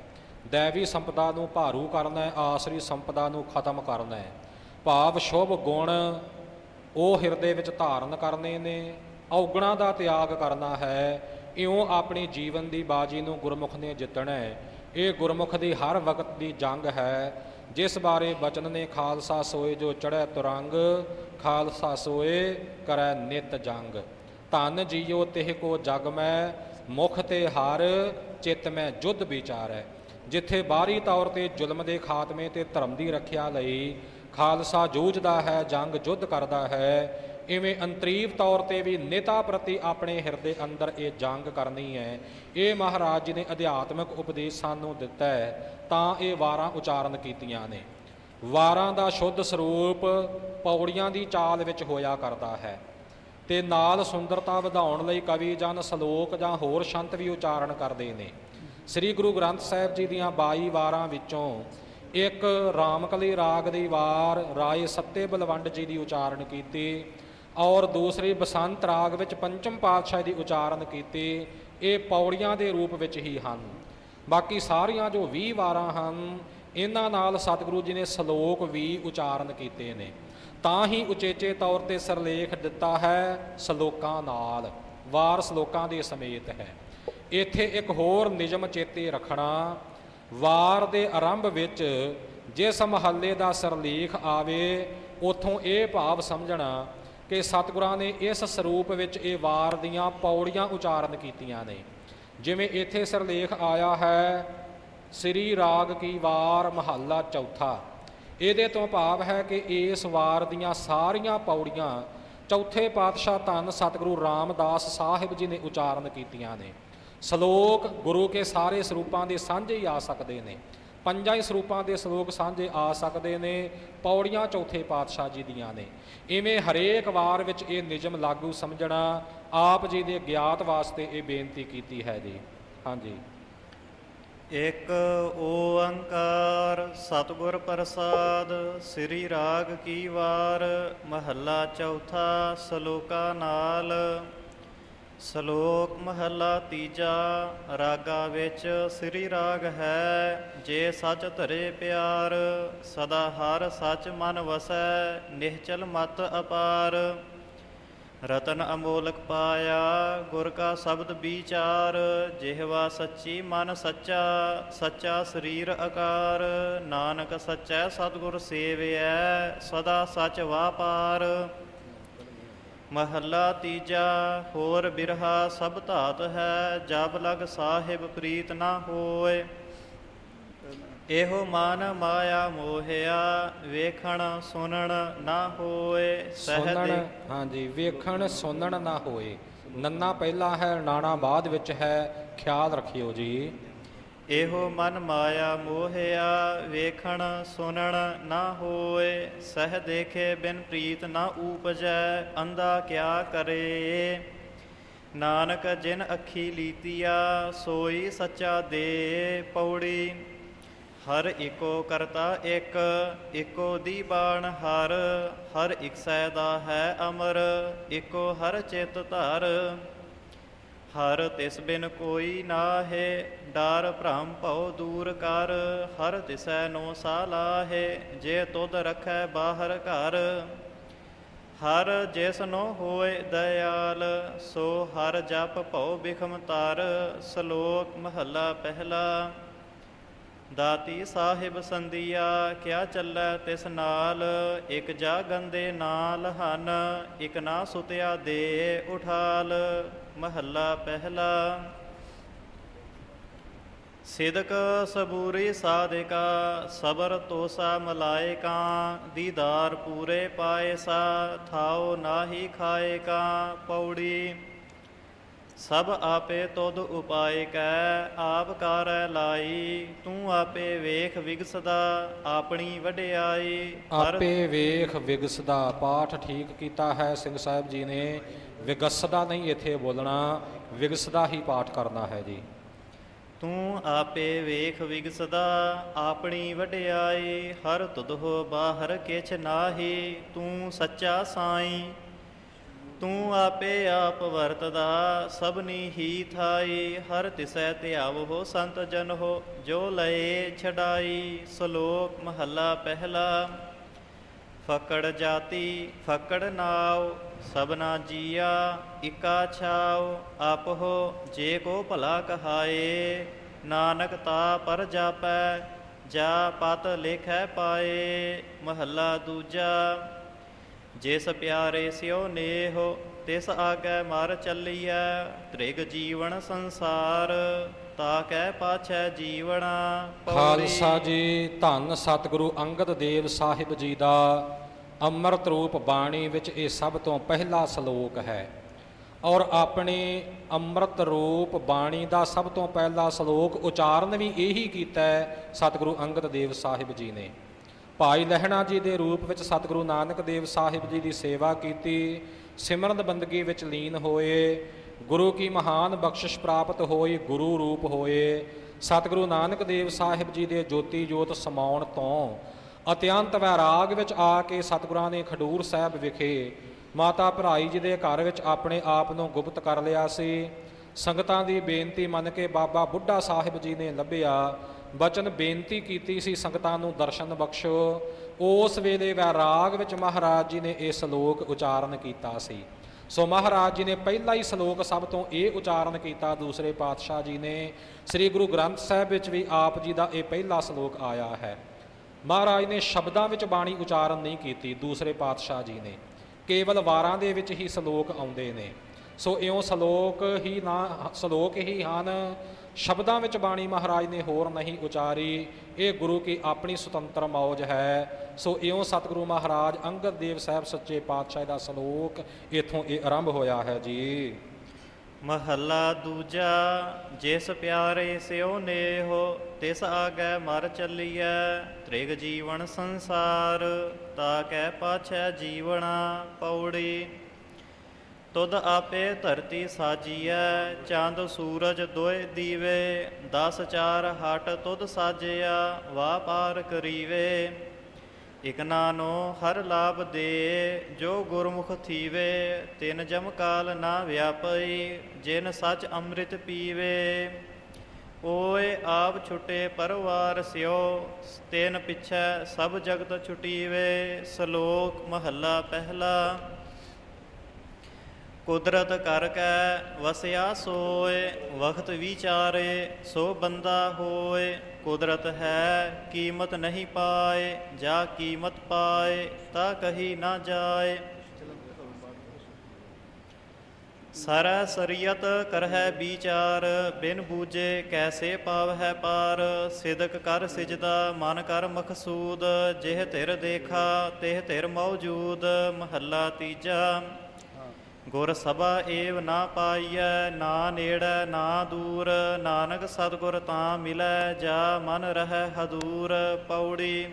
ਦੇਵੀ ਸੰਪਦਾ ਨੂੰ ਭਾਰੂ ਕਰਨਾ ਹੈ, ਆਸਰੀ ਸੰਪਦਾ ਨੂੰ ਖਤਮ ਕਰਨਾ ਹੈ। ਭਾਵ ਸ਼ੁਭ ਗੁਣ ਉਹ ਹਿਰਦੇ ਵਿੱਚ ਧਾਰਨ ਕਰਨੇ ਨੇ, ਔਗਣਾ ਦਾ ਤਿਆਗ ਕਰਨਾ ਹੈ। ਇਉਂ ਆਪਣੀ ਜੀਵਨ ਦੀ ਬਾਜੀ ਨੂੰ ਗੁਰਮੁਖ ਨੇ ਜਿੱਤਣਾ ਹੈ। ਇਹ ਗੁਰਮੁਖ ਦੀ ਹਰ ਵਕਤ ਦੀ ਜੰਗ ਹੈ। ਜਿਸ ਬਾਰੇ ਬਚਨ ਨੇ ਖਾਲਸਾ ਸੋਏ ਜੋ ਚੜ੍ਹੈ ਤੁਰੰਗ, ਖਾਲਸਾ ਸੋਏ ਕਰੈ ਨਿਤ ਜੰਗ। ਧਨ ਜੀਓ ਤਿਹ ਕੋ ਜਗ ਮੈਂ, ਮੁਖ ਤੇ ਹਾਰ ਚਿਤ ਮੈਂ ਜੁਧ ਵਿਚਾਰੈ। ਜਿੱਥੇ ਬਾਹਰੀ ਤੌਰ ਤੇ ਜ਼ੁਲਮ ਦੇ ਖਾਤਮੇ ਤੇ ਧਰਮ ਦੀ ਰੱਖਿਆ ਲਈ ਖਾਲਸਾ ਜੂਝਦਾ ਹੈ, ਜੰਗ ਜੁੱਧ ਕਰਦਾ ਹੈ। ਇਵੇਂ ਅੰਤਰੀਵ ਤੌਰ ਤੇ ਵੀ ਨੇਤਾ ਪ੍ਰਤੀ ਆਪਣੇ ਹਿਰਦੇ ਅੰਦਰ ਇਹ ਜੰਗ ਕਰਨੀ ਹੈ। ਇਹ ਮਹਾਰਾਜ ਜੀ ਨੇ ਅਧਿਆਤਮਿਕ ਉਪਦੇਸ਼ ਸਾਨੂੰ ਦਿੱਤਾ ਹੈ, ਤਾਂ ਇਹ ਵਾਰਾਂ ਉਚਾਰਨ ਕੀਤੀਆਂ ਨੇ। ਵਾਰਾਂ ਦਾ ਸ਼ੁੱਧ ਸਰੂਪ ਪੌੜੀਆਂ ਦੀ ਚਾਲ ਵਿੱਚ ਹੋਇਆ ਕਰਦਾ ਹੈ। ਤੇ ਨਾਲ ਸੁੰਦਰਤਾ ਵਧਾਉਣ ਲਈ ਕਵੀ ਜਨ ਸ਼ਲੋਕ ਜਾਂ ਹੋਰ ਸ਼ੰਤ ਵੀ ਉਚਾਰਨ ਕਰਦੇ ਨੇ। ਸ੍ਰੀ ਗੁਰੂ ਗ੍ਰੰਥ ਸਾਹਿਬ ਜੀ ਦੀਆਂ 22 ਵਾਰਾਂ ਵਿੱਚੋਂ ਇੱਕ ਰਾਮਕਲੀ ਰਾਗ ਦੀ ਵਾਰ ਰਾਏ ਸੱਤੇ ਬਲਵੰਡ ਜੀ ਦੀ ਉਚਾਰਨ ਕੀਤੀ ਔਰ ਦੂਸਰੀ ਬਸੰਤ ਰਾਗ ਵਿੱਚ ਪੰਚਮ ਪਾਤਸ਼ਾਹ ਦੀ ਉਚਾਰਨ ਕੀਤੀ, ਇਹ ਪੌੜੀਆਂ ਦੇ ਰੂਪ ਵਿੱਚ ਹੀ ਹਨ। ਬਾਕੀ ਸਾਰੀਆਂ ਜੋ 20 ਵਾਰਾਂ ਹਨ, ਇਹਨਾਂ ਨਾਲ ਸਤਿਗੁਰੂ ਜੀ ਨੇ ਸ਼ਲੋਕ ਵੀ ਉਚਾਰਨ ਕੀਤੇ ਨੇ। ਤਾਂ ਹੀ ਉਚੇਚੇ ਤੌਰ ਤੇ ਸਰਲੇਖ ਦਿੱਤਾ ਹੈ ਸ਼ਲੋਕਾਂ ਨਾਲ, ਵਾਰ ਸ਼ਲੋਕਾਂ ਦੇ ਸਮੇਤ ਹੈ। ਇੱਥੇ ਇੱਕ ਹੋਰ ਨਿਯਮ ਚੇਤੇ ਰੱਖਣਾ ਵਾਰ ਦੇ ਆਰੰਭ ਵਿੱਚ ਜਿਸ ਮਹੱਲੇ ਦਾ ਸਰਲੇਖ ਆਵੇ, ਉਥੋਂ ਇਹ ਭਾਵ ਸਮਝਣਾ ਕਿ ਸਤਿਗੁਰਾਂ ਨੇ ਇਸ ਸਰੂਪ ਵਿੱਚ ਇਹ ਵਾਰ ਦੀਆਂ ਪੌੜੀਆਂ ਉਚਾਰਨ ਕੀਤੀਆਂ ਨੇ। ਜਿਵੇਂ ਇੱਥੇ ਸਰਲੇਖ ਆਇਆ ਹੈ, ਸ੍ਰੀ ਰਾਗ ਕੀ ਵਾਰ ਮਹੱਲਾ ਚੌਥਾ। ਇਹਦੇ ਤੋਂ ਭਾਵ ਹੈ ਕਿ ਇਸ ਵਾਰ ਦੀਆਂ ਸਾਰੀਆਂ ਪੌੜੀਆਂ ਚੌਥੇ ਪਾਤਸ਼ਾਹ ਧੰਨ ਸਤਿਗੁਰੂ ਰਾਮਦਾਸ ਸਾਹਿਬ ਜੀ ਨੇ ਉਚਾਰਨ ਕੀਤੀਆਂ ਨੇ। ਸ਼ਲੋਕ ਗੁਰੂ ਕੇ ਸਾਰੇ ਸਰੂਪਾਂ ਦੇ ਸਾਂਝੇ ਹੀ ਆ ਸਕਦੇ ਨੇ। ਪੰਜਾਂ ਹੀ ਸਰੂਪਾਂ ਦੇ ਸ਼ਲੋਕ ਸਾਂਝੇ ਆ ਸਕਦੇ ਨੇ, ਪੌੜੀਆਂ ਚੌਥੇ ਪਾਤਸ਼ਾਹ ਜੀ ਦੀਆਂ ਨੇ। ਇਵੇਂ ਹਰੇਕ ਵਾਰ ਵਿੱਚ ਇਹ ਨਿਯਮ ਲਾਗੂ ਸਮਝਣਾ ਆਪ ਜੀ ਦੇ ਗਿਆਤ ਵਾਸਤੇ ਇਹ ਬੇਨਤੀ ਕੀਤੀ ਹੈ ਜੀ। ਹਾਂਜੀ। ਇੱਕ ਓੰਕਾਰ ਸਤਿਗੁਰ ਪ੍ਰਸਾਦ, ਸ੍ਰੀ ਰਾਗ ਕੀ ਵਾਰ, ਮਹੱਲਾ ਚੌਥਾ, ਸ਼ਲੋਕਾ ਨਾਲ ਸ਼ਲੋਕ ਮਹੱਲਾ ਤੀਜਾ, ਰਾਗਾ ਵਿੱਚ ਸ੍ਰੀ ਰਾਗ ਹੈ, ਜੇ ਸੱਚ ਧਰੇ ਪਿਆਰ, ਸਦਾ ਹਰ ਸੱਚ ਮਨ ਵਸੈ, ਨਿਹਚਲ ਮਤ ਅਪਾਰ। ਰਤਨ ਅਮੋਲਕ ਪਾਇਆ, ਗੁਰ ਕਾ ਸ਼ਬਦ ਵਿਚਾਰ, ਜਿਹਵਾ ਸੱਚੀ ਮਨ ਸੱਚਾ ਸੱਚਾ ਸਰੀਰ ਆਕਾਰ ਨਾਨਕ ਸੱਚੈ ਸਤਿਗੁਰ ਸੇਵਿਐ, ਸਦਾ ਸੱਚ ਵਾਪਾਰ। ਮਹੱਲਾ ਤੀਜਾ, ਹੋਰ ਬਿਰਹਾ ਸਭ ਧਾਤ ਹੈ, ਜਬ ਲਗ ਸਾਹਿਬ ਪ੍ਰੀਤ ਨਾ ਹੋਏ। ਇਹੋ ਮਨ ਮਾਇਆ ਮੋਹਿਆ, ਵੇਖਣ ਸੁਣਨ ਨਾ ਹੋਏ ਸਹਿ ਹਾਂਜੀ, ਵੇਖਣ ਸੁਣਨ ਨਾ ਹੋਏ। ਨੰਨਾ ਪਹਿਲਾ ਹੈ, ਨਾਣਾ ਬਾਅਦ ਵਿੱਚ ਹੈ, ਖਿਆਲ ਰੱਖਿਓ ਜੀ। ਇਹੋ ਮਨ ਮਾਇਆ ਮੋਹਿਆ, ਵੇਖਣ ਸੁਣਨ ਨਾ ਹੋਏ, ਸਹਿ ਦੇਖੇ ਬਿਨ ਪ੍ਰੀਤ ਨਾ ਊਪਜੈ, ਅੰਧਾ ਕਿਆ ਕਰੇ? ਨਾਨਕ ਜਿਨ ਅੱਖੀ ਲੀਤੀਆ, ਸੋਈ ਸੱਚਾ ਦੇ ਪੌੜੀ। ਹਰ ਇਕੋ ਕਰਤਾ ਇੱਕ, ਇਕੋ ਦੀ ਬਾਣ ਹਰ ਹਰ ਇੱਕ ਸੈ ਦਾ ਹੈ ਅਮਰ, ਇਕੋ ਹਰ ਚਿਤ ਧਾਰ। ਹਰ ਤਿਸ ਬਿਨ ਕੋਈ ਨਾਹੇ, ਡਰ ਭ੍ਰਮ ਭਉ ਦੂਰ ਕਰ। ਹਰ ਤਿਸੈ ਨੋ ਸਾਲਾਹੇ ਜੇ ਤੁਧ ਰਖੈ ਬਾਹਰ ਘਰ। ਹਰ ਜਿਸ ਨੋ ਹੋਏ ਦਇਆਲ, ਸੋ ਹਰ ਜਪ ਭਉ ਬਿਖਮ ਤਰ ਸ਼ਲੋਕ ਮਹੱਲਾ ਪਹਿਲਾ, ਦਾਤੀ ਸਾਹਿਬ ਸੰਦੀਆ ਕਿਆ ਚੱਲੈ ਤਿਸ ਨਾਲ? ਇਕ ਜਾ ਗੰਦੇ ਨਾਲ ਹਨ, ਇਕ ਨਾ ਸੁਤਿਆ ਦੇ ਉਠਾਲ। ਮਹੱਲਾ ਪਹਿਲਾ। ਸਿਦਕ ਸਬੂਰੀ ਸਾਧਿਕਾ, ਸਬਰ ਤੋਸਾ ਮਲਾਇਕਾ ਦੀਦਾਰ ਪੂਰੇ ਪਾਏਸਾ ਥਾਉ ਨਾਹੀ ਖਾਏਕਾ ਪੌੜੀ। ਸਭ ਆਪੇ ਤੁਧ ਉਪਾਇ ਕੈ, ਆਪ ਕਰੈ ਲਾਈ, ਤੂੰ ਆਪੇ ਵੇਖ ਵਿਗਸਦਾ, ਆਪਣੀ ਵਡਿਆਈ। ਹਰ ਆਪੇ ਵੇਖ ਵਿਗਸਦਾ, ਪਾਠ ਠੀਕ ਕੀਤਾ ਹੈ, ਸਿੰਘ ਸਾਹਿਬ ਜੀ ਨੇ। ਵਿਗਸਦਾ ਨਹੀਂ ਇੱਥੇ ਬੋਲਣਾ, ਵਿਗਸਦਾ ਹੀ ਪਾਠ ਕਰਨਾ ਹੈ ਜੀ। ਤੂੰ ਆਪੇ ਵੇਖ ਵਿਗਸਦਾ, ਆਪਣੀ ਵਡਿਆਈ, ਹਰ ਤੁਧੋ ਬਾਹਰ ਕਿਛ ਨਾਹੀ, ਤੂੰ ਸੱਚਾ ਸਾਈਂ। ਤੂੰ ਆਪੇ ਆਪ ਵਰਤਦਾ, ਸਭਨੀ ਹੀ ਥਾਈ, ਹਰ ਤਿਸੈ ਧਿਆਵੋ ਸੰਤ ਜਨ ਹੋ, ਜੋ ਲਏ ਛਡਾਈ, ਸ਼ਲੋਕ ਮਹੱਲਾ ਪਹਿਲਾ। ਫਕੜ ਜਾਤੀ, ਫਕੜ ਨਾਉ ਸਭਨਾ ਜੀਆ ਇਕਾ ਛਾਉ, ਆਪਹੁ ਜੇ ਕੋ ਭਲਾ ਕਹਾਏ। ਨਾਨਕ ਤਾ ਪਰ ਜਾਪੈ, ਜਾ ਪਤ ਲੇਖੈ ਪਾਏ। ਮਹੱਲਾ ਦੂਜਾ, ਜਿਸ ਪਿਆਰੇ ਸਿਓ ਨੇਹ, ਤਿਸ ਆਗੈ ਮਰ ਚੱਲੀਐ। ਤ੍ਰਿਗ ਜੀਵਨ ਸੰਸਾਰ, ਤਾ ਕੈ ਪਾਛੈ ਜੀਵਣਾ ਪੌੜੀ। ਖਾਲਸਾ ਜੀ, ਧੰਨ ਸਤਿਗੁਰੂ ਅੰਗਦ ਦੇਵ ਸਾਹਿਬ ਜੀ ਦਾ ਅੰਮ੍ਰਿਤ ਰੂਪ ਬਾਣੀ ਵਿੱਚ ਇਹ ਸਭ ਤੋਂ ਪਹਿਲਾ ਸ਼ਲੋਕ ਹੈ। ਔਰ ਆਪਣੇ ਅੰਮ੍ਰਿਤ ਰੂਪ ਬਾਣੀ ਦਾ ਸਭ ਤੋਂ ਪਹਿਲਾ ਸ਼ਲੋਕ ਉਚਾਰਨ ਵੀ ਇਹੀ ਕੀਤਾ ਹੈ ਸਤਿਗੁਰੂ ਅੰਗਦ ਦੇਵ ਸਾਹਿਬ ਜੀ ਨੇ। ਭਾਈ ਲਹਿਣਾ ਜੀ ਦੇ ਰੂਪ ਵਿੱਚ ਸਤਿਗੁਰੂ ਨਾਨਕ ਦੇਵ ਸਾਹਿਬ ਜੀ ਦੀ ਸੇਵਾ ਕੀਤੀ, ਸਿਮਰਨ ਬੰਦਗੀ ਵਿੱਚ ਲੀਨ ਹੋਏ, ਗੁਰੂ ਕੀ ਮਹਾਨ ਬਖਸ਼ਿਸ਼ ਪ੍ਰਾਪਤ ਹੋਈ, ਗੁਰੂ ਰੂਪ ਹੋਏ। ਸਤਿਗੁਰੂ ਨਾਨਕ ਦੇਵ ਸਾਹਿਬ ਜੀ ਦੇ ਜੋਤੀ ਜੋਤ ਸਮਾਉਣ ਤੋਂ ਅਤਿਅੰਤ ਵੈਰਾਗ ਵਿੱਚ ਆ ਕੇ ਸਤਿਗੁਰਾਂ ਨੇ ਖਡੂਰ ਸਾਹਿਬ ਵਿਖੇ ਮਾਤਾ ਭਰਾਈ ਜੀ ਦੇ ਘਰ ਵਿੱਚ ਆਪਣੇ ਆਪ ਨੂੰ ਗੁਪਤ ਕਰ ਲਿਆ ਸੀ। ਸੰਗਤਾਂ ਦੀ ਬੇਨਤੀ ਮੰਨ ਕੇ ਬਾਬਾ ਬੁੱਢਾ ਸਾਹਿਬ ਜੀ ਨੇ ਲੱਭਿਆ। ਬਚਨ ਬੇਨਤੀ ਕੀਤੀ ਸੀ ਸੰਗਤਾਂ ਨੂੰ ਦਰਸ਼ਨ ਬਖਸ਼ੋ। ਉਸ ਵੇਲੇ ਵੈਰਾਗ ਵਿੱਚ ਮਹਾਰਾਜ ਜੀ ਨੇ ਇਹ ਸ਼ਲੋਕ ਉਚਾਰਨ ਕੀਤਾ ਸੀ। ਸੋ ਮਹਾਰਾਜ ਜੀ ਨੇ ਪਹਿਲਾ ਹੀ ਸ਼ਲੋਕ ਸਭ ਤੋਂ ਇਹ ਉਚਾਰਨ ਕੀਤਾ, ਦੂਸਰੇ ਪਾਤਸ਼ਾਹ ਜੀ ਨੇ। ਸ੍ਰੀ ਗੁਰੂ ਗ੍ਰੰਥ ਸਾਹਿਬ ਵਿੱਚ ਵੀ ਆਪ ਜੀ ਦਾ ਇਹ ਪਹਿਲਾ ਸ਼ਲੋਕ ਆਇਆ ਹੈ। ਮਹਾਰਾਜ ਨੇ ਸ਼ਬਦਾਂ ਵਿੱਚ ਬਾਣੀ ਉਚਾਰਨ ਨਹੀਂ ਕੀਤੀ, ਦੂਸਰੇ ਪਾਤਸ਼ਾਹ ਜੀ ਨੇ। ਕੇਵਲ ਵਾਰਾਂ ਦੇ ਵਿੱਚ ਹੀ ਸ਼ਲੋਕ ਆਉਂਦੇ ਨੇ। ਸੋ ਇਉਂ ਸ਼ਲੋਕ ਹੀ ਨਾ, ਸ਼ਲੋਕ ਹੀ ਹਨ। ਸ਼ਬਦਾਂ ਵਿੱਚ ਬਾਣੀ ਮਹਾਰਾਜ ਨੇ ਹੋਰ ਨਹੀਂ ਉਚਾਰੀ। ਇਹ ਗੁਰੂ ਕੀ ਆਪਣੀ ਸੁਤੰਤਰ ਮੌਜ ਹੈ। ਸੋ ਇਉਂ ਸਤਿਗੁਰੂ ਮਹਾਰਾਜ ਅੰਗਦ ਦੇਵ ਸਾਹਿਬ ਸੱਚੇ ਪਾਤਸ਼ਾਹ ਦਾ ਸ਼ਲੋਕ ਇਥੋਂ ਇਹ ਆਰੰਭ ਹੋਇਆ ਹੈ ਜੀ। ਮਹੱਲਾ ਦੂਜਾ, ਜਿਸ ਪਿਆਰੇ ਸਿਉ ਨੇਹੋ, ਤਿਸ ਆਗੈ ਮਰ ਚੱਲੀਐ, ਤ੍ਰਿਗ ਜੀਵਨ ਸੰਸਾਰ ਤਾ ਕੈ ਪਾਛੈ ਜੀਵਣਾ ਪੌੜੀ। ਤੁਧ ਆਪੇ ਧਰਤੀ ਸਾਜੀਐ, ਚੰਦ ਸੂਰਜ ਦੋਏ ਦੀਵੇ, ਦਸ ਚਾਰ ਹਟ ਤੁਧ ਸਾਜਿਆ ਵਾਪਾਰ ਕਰੀਵੇ। ਇਕ ਨੂੰ ਹਰ ਲਾਭ ਦੇ, ਜੋ ਗੁਰਮੁਖ ਥੀਵੇ, ਤਿਨ ਜਮ ਕਾਲ ਨਾ ਵਿਆਪਈ, ਜਿਨ ਸਚ ਅੰਮ੍ਰਿਤ ਪੀਵੇ। ਓਏ ਆਪ ਛੁਟੇ ਪਰਵਾਰ ਸਿਓ, ਤਿਨ ਪਿਛੈ ਸਭ ਜਗਤ ਛੁਟੀਵੇ, ਸ਼ਲੋਕ ਮਹੱਲਾ ਪਹਿਲਾ। ਕੁਦਰਤ ਕਰ ਕੈ ਵਸਿਆ ਸੋਏ, ਵਖਤ ਵਿਚਾਰੇ ਸੋ ਬੰਦਾ ਹੋਏ। ਕੁਦਰਤ ਹੈ ਕੀਮਤ ਨਹੀਂ ਪਾਏ, ਜਾ ਕੀਮਤ ਪਾਏ ਤਾ ਕਹੀ ਨਾ ਜਾਏ। ਸਾਰਾ ਸਰੀਅਤ ਕਰਹਿ ਵਿਚਾਰ, ਬਿਨ ਬੂਝੇ ਕੈਸੇ ਪਾਵ ਹੈ ਪਾਰ। ਸਿਦਕ ਕਰ ਸਿਜਦਾ, ਮਨ ਕਰ ਮਖਸੂਦ, ਜਿਹ ਧਿਰ ਦੇਖਾ, ਤਿਹ ਧਿਰ ਮੌਜੂਦ, ਮਹੱਲਾ ਤੀਜਾ। ਗੁਰ ਸਭਾ ਏਵ ਨਾ ਪਾਈਐ ਨਾ ਨੇੜੈ ਨਾ ਦੂਰ। ਨਾਨਕ ਸਤਿਗੁਰ ਤਾਂ ਮਿਲੈ ਜਾ ਮਨ ਰਹਿ ਹਦੂਰ। ਪੌੜੀ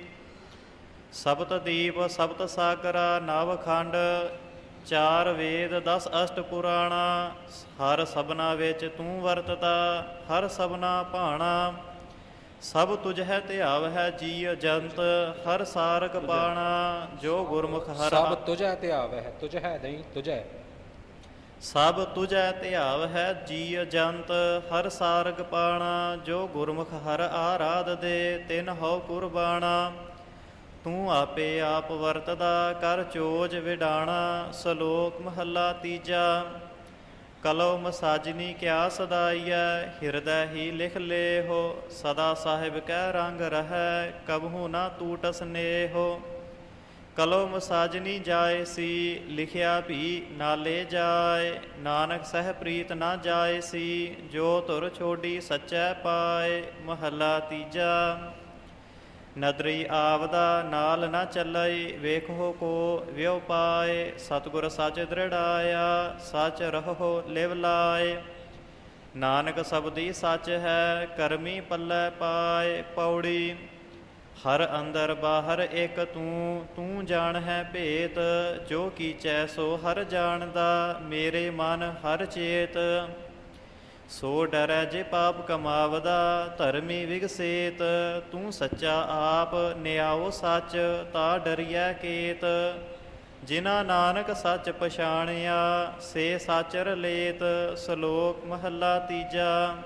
ਸਬਤ ਦੀਪ ਸਬਤ ਸਾਗਰਾ ਨਵ ਖੰਡ। ਚਾਰ ਵੇਦ 10 ਅਸ਼ਟ ਪੁਰਾਣਾ। ਹਰ ਸਬਨਾ ਵਿੱਚ ਤੂੰ ਵਰਤਦਾ ਹਰ ਸਬਨਾ ਭਾਣਾ। ਸਭ ਤੁਝ ਹੈ ਧਿਆਵ ਹੈ ਜੀ ਜੰਤ ਹਰ ਸਾਰਕ ਬਾਣਾ ਜੋ ਗੁਰਮੁਖ ਹਰ ਸਭ ਤੁਝੈ ਧਿਆਵ ਹੈ ਤੁਝ ਹੈ ਨਹੀਂ ਤੁਝੈ ਸਭ ਤੁਝੈ ਧਿਆਵ ਹੈ ਜੀ ਜੰਤ, ਹਰ ਸਾਰਗ ਪਾਣਾ, ਜੋ ਗੁਰਮੁਖ ਹਰ ਆਰਾਧ ਦੇ, ਤਿਨ ਹਉ ਕੁਰਬਾਣਾ। ਤੂੰ ਆਪੇ ਆਪ ਵਰਤਦਾ, ਕਰ ਚੋਜ ਵਿਡਾਣਾ, ਸ਼ਲੋਕ ਮਹੱਲਾ ਤੀਜਾ। ਕਲੋ ਮਸਾਜਨੀ ਕਿਆ ਸਦਾਈਐ, ਹਿਰਦੈ ਹੀ ਲਿਖ ਲੇਹੋ, ਸਦਾ ਸਾਹਿਬ ਕੈ ਰੰਗ ਰਹੈ, ਕਬਹੂ ਨਾ ਟੂਟ ਸਨੇਹੋ ਕਲੋ ਮਸਾਜਨੀ ਜਾਏ ਸੀ, ਲਿਖਿਆ ਵੀ ਨਾਲੇ ਜਾਏ, ਨਾਨਕ ਸਹਿ ਪ੍ਰੀਤ ਨਾ ਜਾਏ ਸੀ, ਜੋ ਤੁਰ ਛੋਡੀ ਸੱਚੈ ਪਾਏ, ਮਹੱਲਾ ਤੀਜਾ। ਨਦਰੀ ਆਵਦਾ ਨਾਲ ਨਾ ਚੱਲਈ, ਵੇਖੋ ਕੋ ਵਿਉ ਪਾਏ, ਸਤਿਗੁਰ ਸੱਚ ਦ੍ਰਿੜਾਇਆ, ਸੱਚ ਰਹੋ ਲਿਵ ਲਾਏ। ਨਾਨਕ ਸਬਦੀ ਸੱਚ ਹੈ, ਕਰਮੀ ਪੱਲੇ ਪਾਏ, ਪੌੜੀ ਹਰ ਅੰਦਰ ਬਾਹਰ ਇਕ ਤੂੰ ਤੂੰ ਜਾਣ ਹੈ ਭੇਤ, ਜੋ ਕੀਚੈ ਸੋ ਹਰ ਜਾਣਦਾ, ਮੇਰੇ ਮਨ ਹਰ ਚੇਤ। ਸੋ ਡਰੈ ਜੇ ਪਾਪ ਕਮਾਵਦਾ, ਧਰਮੀ ਵਿਗਸੇਤ, ਤੂੰ ਸੱਚਾ ਆਪ ਨਿਆਓ ਸੱਚ, ਤਾ ਡਰਿਐ ਕੇਤ। ਜਿਨਾ ਨਾਨਕ ਸੱਚ ਪਛਾਣਿਆ, ਸੇ ਸਾਚਰ ਲੇਤ, ਸ਼ਲੋਕ ਮਹੱਲਾ ਤੀਜਾ।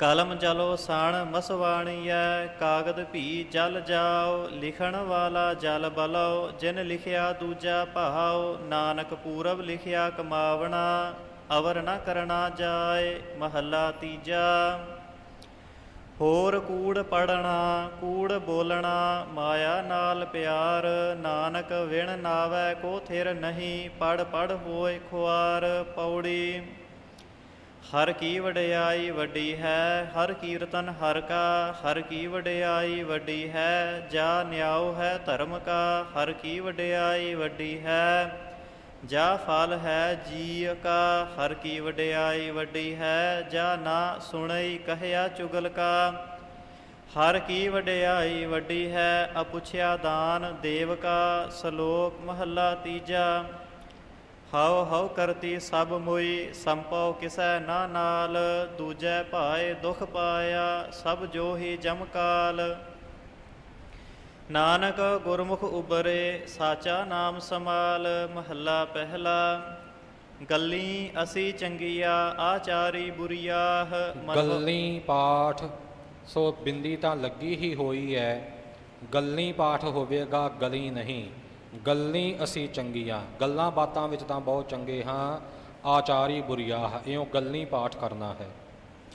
ਕਲਮ ਜਲੋ ਸਾਣ ਮਸਵਾਣੀਐ, ਕਾਗਦ ਭੀ ਜਲ ਜਾਓ, ਲਿਖਣ ਵਾਲਾ ਜਲ ਬਲੋ ਜਿਨ ਲਿਖਿਆ ਦੂਜਾ ਭਾਉ, ਨਾਨਕ ਪੂਰਬ ਲਿਖਿਆ ਕਮਾਵਣਾ, ਅਵਰ ਨ ਕਰਨਾ ਜਾਏ, ਮਹੱਲਾ ਤੀਜਾ। ਹੋਰ ਕੂੜ ਪੜਨਾ ਕੂੜ ਬੋਲਣਾ, ਮਾਇਆ ਨਾਲ ਪਿਆਰ, ਨਾਨਕ ਵਿਣ ਨਾਵੈ ਕੋ ਥਿਰ ਨਹੀਂ ਪੜ ਪੜ ਹੋਏ ਖੁਆਰ, ਪੌੜੀ ਹਰ ਕੀ ਵਡਿਆਈ ਵੱਡੀ ਹੈ, ਹਰ ਕੀਰਤਨ ਹਰ ਕਾ, ਹਰ ਕੀ ਵਡਿਆਈ ਵੱਡੀ ਹੈ, ਜਾ ਨਿਆਉ ਹੈ ਧਰਮ ਕਾ, ਹਰ ਕੀ ਵਡਿਆਈ ਵੱਡੀ ਹੈ, ਜਾ ਫਲ ਹੈ ਜੀ ਕਾ, ਹਰ ਕੀ ਵਡਿਆਈ ਵੱਡੀ ਹੈ, ਜਾ ਨਾ ਸੁਣਈ ਕਹਿਆ ਚੁਗਲ ਕਾ, ਹਰ ਕੀ ਵਡਿਆਈ ਵੱਡੀ ਹੈ, ਅਪੁੱਛਿਆ ਦਾਨ ਦੇਵ ਕਾ, ਸ਼ਲੋਕ ਮਹੱਲਾ ਤੀਜਾ ਹਉ ਹਉ ਕਰਤੀ ਸਭ ਮੁਈ, ਸੰਪਉ ਕਿਸੈ ਨਾ ਨਾਲ, ਦੂਜੈ ਭਾਏ ਦੁਖ ਪਾਇਆ, ਸਭ ਜੋ ਹੀ ਜਮ ਕਾਲ। ਨਾਨਕ ਗੁਰਮੁਖ ਉਬਰੇ, ਸਾਚਾ ਨਾਮ ਸਮਾਲ ਮਹੱਲਾ ਪਹਿਲਾ। ਗੱਲੀ ਅਸੀਂ ਚੰਗੀਆ, ਆਚਾਰੀ ਬੁਰੀਆਹ, ਮਨੁ- ਗੱਲੀ ਪਾਠ ਸੋ ਬਿੰਦੀ ਤਾਂ ਲੱਗੀ ਹੀ ਹੋਈ ਹੈ ਗੱਲੀ ਪਾਠ ਹੋਵੇਗਾ ਗਲੀ ਨਹੀਂ। ਗੱਲੀ ਅਸੀਂ ਚੰਗੀਆਂ ਗੱਲਾਂ ਬਾਤਾਂ ਵਿੱਚ ਤਾਂ ਬਹੁਤ ਚੰਗੇ ਹਾਂ ਆਚਾਰੀ ਬੁਰੀਆਹ ਇਉਂ ਗੱਲੀ ਪਾਠ ਕਰਨਾ ਹੈ।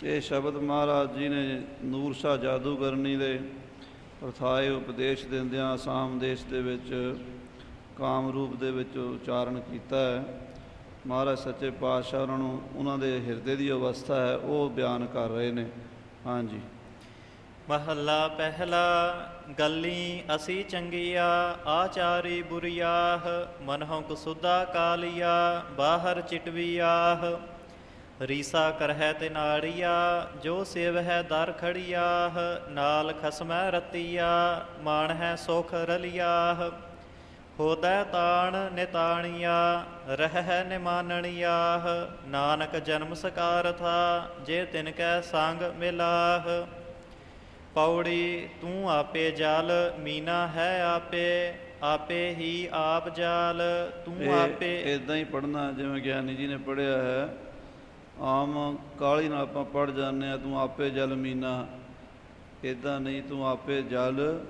ਇਹ ਸ਼ਬਦ ਮਹਾਰਾਜ ਜੀ ਨੇ ਨੂਰ ਸ਼ਾਹ ਜਾਦੂਗਰਨੀ ਦੇ ਪ੍ਰਥਾਏ ਉਪਦੇਸ਼ ਦਿੰਦਿਆਂ ਆਸਾਮ ਦੇਸ਼ ਦੇ ਵਿੱਚ ਕਾਮ ਰੂਪ ਦੇ ਵਿੱਚ ਉਚਾਰਨ ਕੀਤਾ ਹੈ। ਮਹਾਰਾਜ ਸੱਚੇ ਪਾਤਸ਼ਾਹ ਉਹਨਾਂ ਨੂੰ ਉਹਨਾਂ ਦੇ ਹਿਰਦੇ ਦੀ ਅਵਸਥਾ ਹੈ ਉਹ ਬਿਆਨ ਕਰ ਰਹੇ ਨੇ। ਹਾਂਜੀ। ਮਹੱਲਾ ਪਹਿਲਾ ਗੱਲੀ, ਅਸੀਂ ਚੰਗੀਆ, ਆਚਾਰੀ ਬੁਰੀਆਹ ਮਨਹੁ ਕਸੁਦਾ ਕਾਲੀਆ, ਬਾਹਰ ਚਿਟਵੀਆਹ। ਰੀਸਾ ਕਰਹਿ ਤੇ ਨਾੜੀਆ, ਜੋ ਸੇਵ ਹੈ ਦਰ ਖੜੀਆਹ, ਨਾਲ ਖਸਮੈ ਰਤੀਆ ਮਾਣ ਹੈ ਸੁਖ ਰਲਿਆਹ। ਹੋਦੈ ਤਾਣ ਨਿਤਾਣੀਆ ਰਹਿ ਨਿਮਾਨਣੀਆਹ। ਨਾਨਕ ਜਨਮ ਸਕਾਰ ਥਾ ਜੇ ਤਿਨ ਕੈ ਸੰਗ ਮਿਲਾਹ। ਪੌੜੀ ਤੂੰ ਆਪੇ ਜਲ ਮੀਨਾ ਹੈ ਆਪੇ ਆਪੇ ਹੀ ਆਪ ਜਾਲ ਤੂੰ ਆਪੇ ਇਦਾਂ ਹੀ ਪੜ੍ਹਨਾ ਜਿਵੇਂ ਗਿਆਨੀ ਜੀ ਨੇ ਪੜ੍ਹਿਆ ਹੈ। ਆਮ ਕਾਲੀ ਨਾਲ ਆਪਾਂ ਪੜ੍ਹ ਜਾਂਦੇ ਆ ਤੂੰ ਆਪੇ ਜਲ ਮੀਨਾ। ਇਦਾਂ ਨਹੀਂ ਤੂੰ ਆਪੇ ਜਲ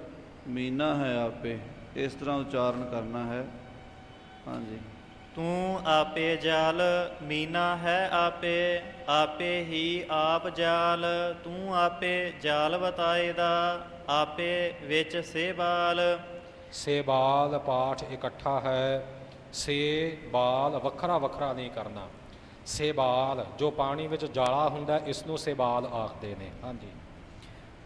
ਮੀਨਾ ਹੈ ਆਪੇ। ਇਸ ਤਰ੍ਹਾਂ ਉਚਾਰਨ ਕਰਨਾ ਹੈ। ਹਾਂਜੀ। ਤੂੰ ਆਪੇ ਜਾਲ, ਮੀਨਾ ਹੈ ਆਪੇ ਆਪੇ ਹੀ ਆਪ ਜਾਲ। ਤੂੰ ਆਪੇ ਜਾਲ ਬਤਾਏ ਦਾ, ਆਪੇ ਵਿੱਚ ਸੇਬਾਲ ਸੇਬਾਲ ਪਾਠ ਇਕੱਠਾ ਹੈ, ਸੇ ਬਾਲ ਵੱਖਰਾ ਵੱਖਰਾ ਨਹੀਂ ਕਰਨਾ। ਸੇਬਾਲ ਜੋ ਪਾਣੀ ਵਿੱਚ ਜਾਲਾ ਹੁੰਦਾ, ਇਸ ਨੂੰ ਸੇਬਾਲ ਆਖਦੇ ਨੇ। ਹਾਂਜੀ।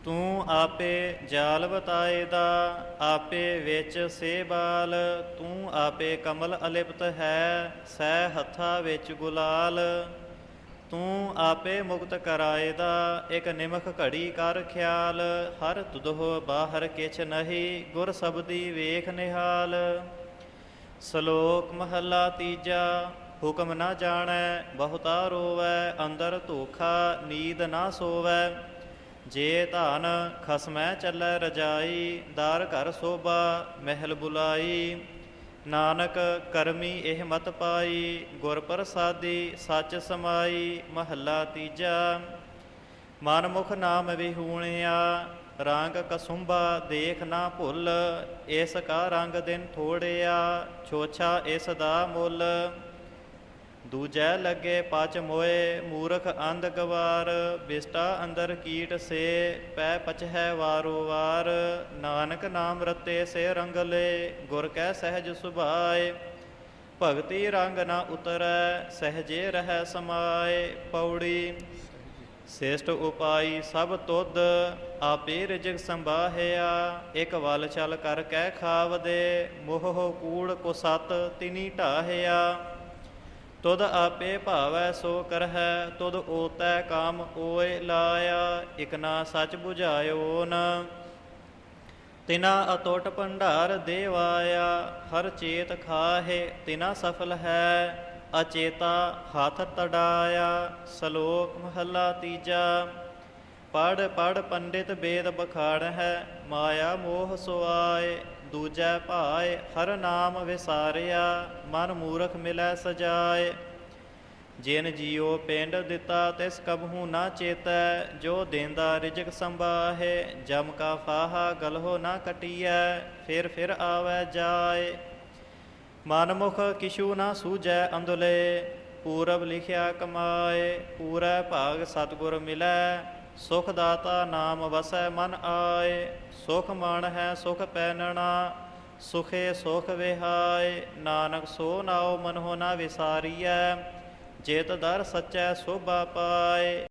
ਤੂੰ ਆਪੇ ਜਾਲ ਬਤਾਏ ਦਾ ਆਪੇ ਵਿੱਚ ਸੇਬਾਲ, ਤੂੰ ਆਪੇ ਕਮਲ ਅਲਿਪਤ ਹੈ, ਸਹਿ ਹੱਥਾ ਵਿੱਚ ਗੁਲਾਲ। ਤੂੰ ਆਪੇ ਮੁਕਤ ਕਰਾਏ ਦਾ ਇਕ ਨਿਮਖ ਘੜੀ ਕਰ ਖਿਆਲ, ਹਰ ਤੁਧੋ ਬਾਹਰ ਕਿਛ ਨਹੀਂ, ਗੁਰ ਸਬਦੀ ਵੇਖ ਨਿਹਾਲ। ਸ਼ਲੋਕ ਮਹੱਲਾ ਤੀਜਾ, ਹੁਕਮ ਨਾ ਜਾਣੈ, ਬਹੁਤਾ ਰੋਵੈ, ਅੰਦਰ ਧੋਖਾ, ਨੀਂਦ ਨਾ ਸੋਵੈ। ਜੇ ਧਾਨ ਖਸਮੈ ਚੱਲੈ ਰਜਾਈ, ਦਾਰ ਘਰ ਸੋਭਾ ਮਹਿਲ ਬੁਲਾਈ। ਨਾਨਕ ਕਰਮੀ ਇਹ ਮਤ ਪਾਈ, ਗੁਰ ਪ੍ਰਸਾਦੀ ਸੱਚ ਸਮਾਈ, ਮਹੱਲਾ ਤੀਜਾ। ਮਨ ਮੁਖ ਨਾਮ ਵਿਹੂਣਿਆ, ਰੰਗ ਕਸੁੰਬਾ ਦੇਖ ਨਾ ਭੁੱਲ, ਇਸ ਕਾ ਰੰਗ ਦਿਨ ਥੋੜਿਆ, ਛੋਛਾ ਇਸ ਦਾ ਮੁੱਲ। ਦੂਜੈ ਲੱਗੇ ਪਚ ਮੋਏ, ਮੂਰਖ ਅੰਧ ਗਵਾਰ, ਬਿਸਟਾ ਅੰਦਰ ਕੀਟ ਸੇ, ਪੈ ਪਚਹਿ ਵਾਰੋ ਵਾਰ। ਨਾਨਕ ਨਾਮ ਰਤੇ ਸੇ ਰੰਗ ਰੰਗਲੇ, ਗੁਰ ਕੈ ਸਹਿਜ ਸੁਭਾਏ। ਭਗਤੀ ਰੰਗ ਨਾ ਉਤਰੈ, ਸਹਜੇ ਰਹਿ ਸਮਾਏ। ਪੌੜੀ, ਸ੍ਰੇਸ਼ਟ ਉਪਾਈ ਸਭ ਤੁਧ, ਆਪੇ ਰਿਜਕ ਸੰਭਾਹਿਆ। ਇਕ ਵਲ ਚਲ ਕਰ ਕਹਿ ਖਾਵਦੇ, ਮੋਹ ਕੂੜ ਕੋ ਸਤ ਤਿਨੀ ਢਾਹਿਆ। ਤੁਧ ਆਪੇ ਭਾਵੈ ਸੋ ਕਰਹਿ, ਤੁਧ ਓਤੈ ਕਾਮ ਓਏ ਲਾਇਆ ਇਕ ਨਾ ਸਚ 부ਝਾਇਓ ਨ। ਤਿਨਾ ਅਤੋਟ ਭੰਡਾਰ ਦੇਵਾਇਆ, ਹਰ ਚੇਤ ਖਾਹੇ, ਤਿਨਾ ਸਫਲ ਹੈ, ਅਚੇਤਾ ਹੱਥ ਤੜਾਇਆ, ਸ਼ਲੋਕ ਮਹੱਲਾ ਤੀਜਾ। ਪੜ ਪੜ ਪੰਡਿਤ ਬੇਦ ਬਖਾੜ ਹੈ ਮਾਇਆ ਮੋਹ ਸੁਆਏ ਦੂਜੈ ਭਾਏ ਹਰ ਨਾਮ ਵਿਸਾਰਿਆ, ਮਨ ਮੂਰਖ ਮਿਲੈ ਸਜਾਏ। ਜਿਨ ਜੀਉ ਪਿੰਡ ਦਿੱਤਾ, ਤਿਸ ਕਬਹੂ ਨਾ ਚੇਤੈ, ਜੋ ਦੇਂਦਾ ਰਿਜਕ ਸੰਭਾਹੇ। ਜਮ ਕਾ ਫਾਹਾ ਗਲਹੋ ਨਾ ਕਟੀਐ, ਫਿਰ ਫਿਰ ਆਵੈ ਜਾਏ। ਮਨਮੁਖ ਕਿਛੂ ਨਾ ਸੂਝੈ ਅੰਧਲੇ, ਪੂਰਬ ਲਿਖਿਆ ਕਮਾਏ। ਪੂਰੈ ਭਾਗ ਸਤਿਗੁਰ ਮਿਲੈ ਸੁਖ ਦਾਤਾ ਨਾਮ ਵਸੈ ਮਨ ਆਏ, ਸੁਖ ਮਨ ਹੈ ਸੁਖ ਪੈਨਣਾ, ਸੁਖੇ ਸੁਖ ਵਿਹਾਏ, ਨਾਨਕ ਸੋ ਨਾਉ ਮਨਹੁ ਨਾ ਵਿਸਾਰੀਐ, ਜੇਤ ਦਰ ਸਚੈ ਸੋਭਾ ਪਾਏ।